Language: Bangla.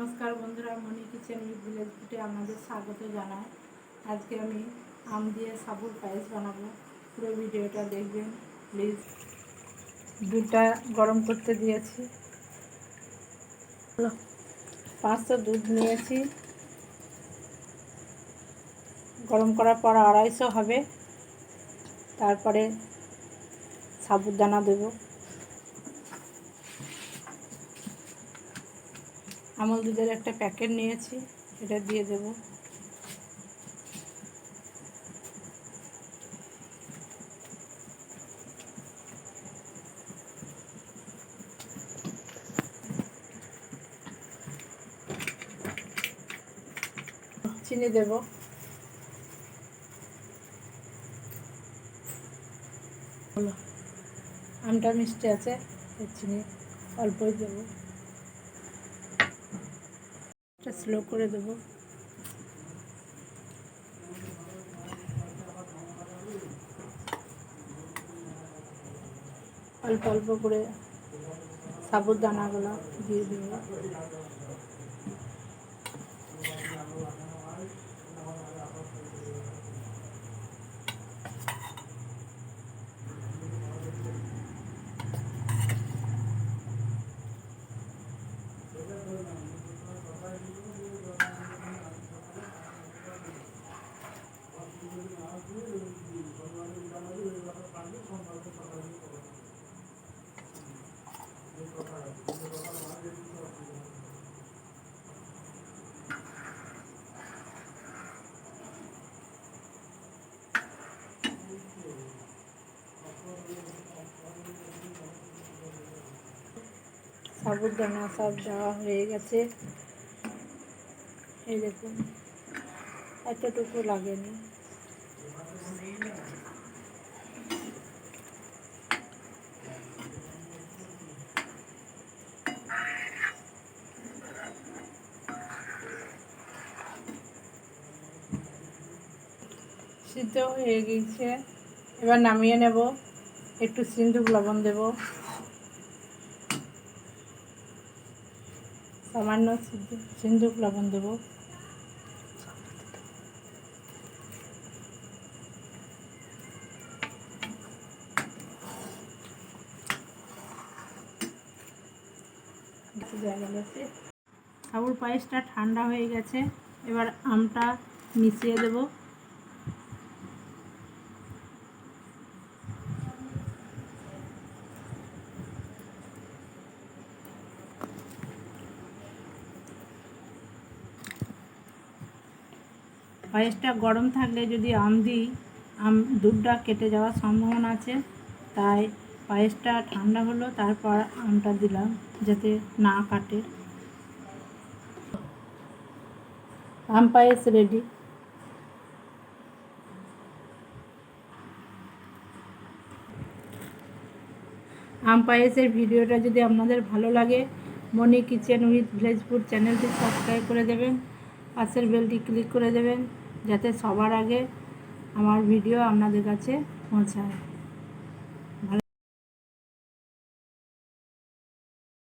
নমস্কার বন্ধুরা, মনি কিচেন ভিলেজ ফুটে আপনাদের স্বাগত জানাই। আজকে আমি আম দিয়ে সাবুর পায়েস বানাবো। পুরো ভিডিওটা দেখবেন প্লিজ দুধটা গরম করতে দিয়েছি। পাঁচশো দুধ নিয়েছি। গরম করার পর আড়াইশো হবে। তারপরে সাবুর দানা দেবো। আমল দুধের একটা প্যাকেট নিয়েছি, এটা দিয়ে দেব। চিনি দেব। আমটা মিষ্টি আছে চিনি অল্পই দেবো। এটা স্লো করে দেব। অল্প অল্প করে সাবুর দানাগুলো দিয়ে দেব। সাবুদানা সব দেওয়া হয়ে গেছে এই দেখুন এতটুকু লাগেনি সিদ্ধ হয়ে গিয়েছে এবার নামিয়ে নেব। একটু সিন্ধুক লবণ দেব। সামান্য সিন্ধুক লবণ দেব। সাবুর পায়েসটা ঠান্ডা হয়ে গেছে। এবার আমটা মিশিয়ে দেবো। পায়েসটা গরম থাকলে যদি আম দিই, আম দুধটা কেটে যাওয়ার সম্ভাবনা আছে। তাই পায়েসটা ঠান্ডা হলো, তারপর আমটা দিলাম যাতে না কাটে। আম পায়েস রেডি আম পায়েসের ভিডিওটা যদি আপনাদের ভালো লাগে, Moni kitchen with village food চ্যানেলটি সাবস্ক্রাইব করে দেবেন। পাশের বেলটি ক্লিক করে দেবেন। যাতে সবার আগে আমার ভিডিও আপনাদের কাছে পৌঁছায়।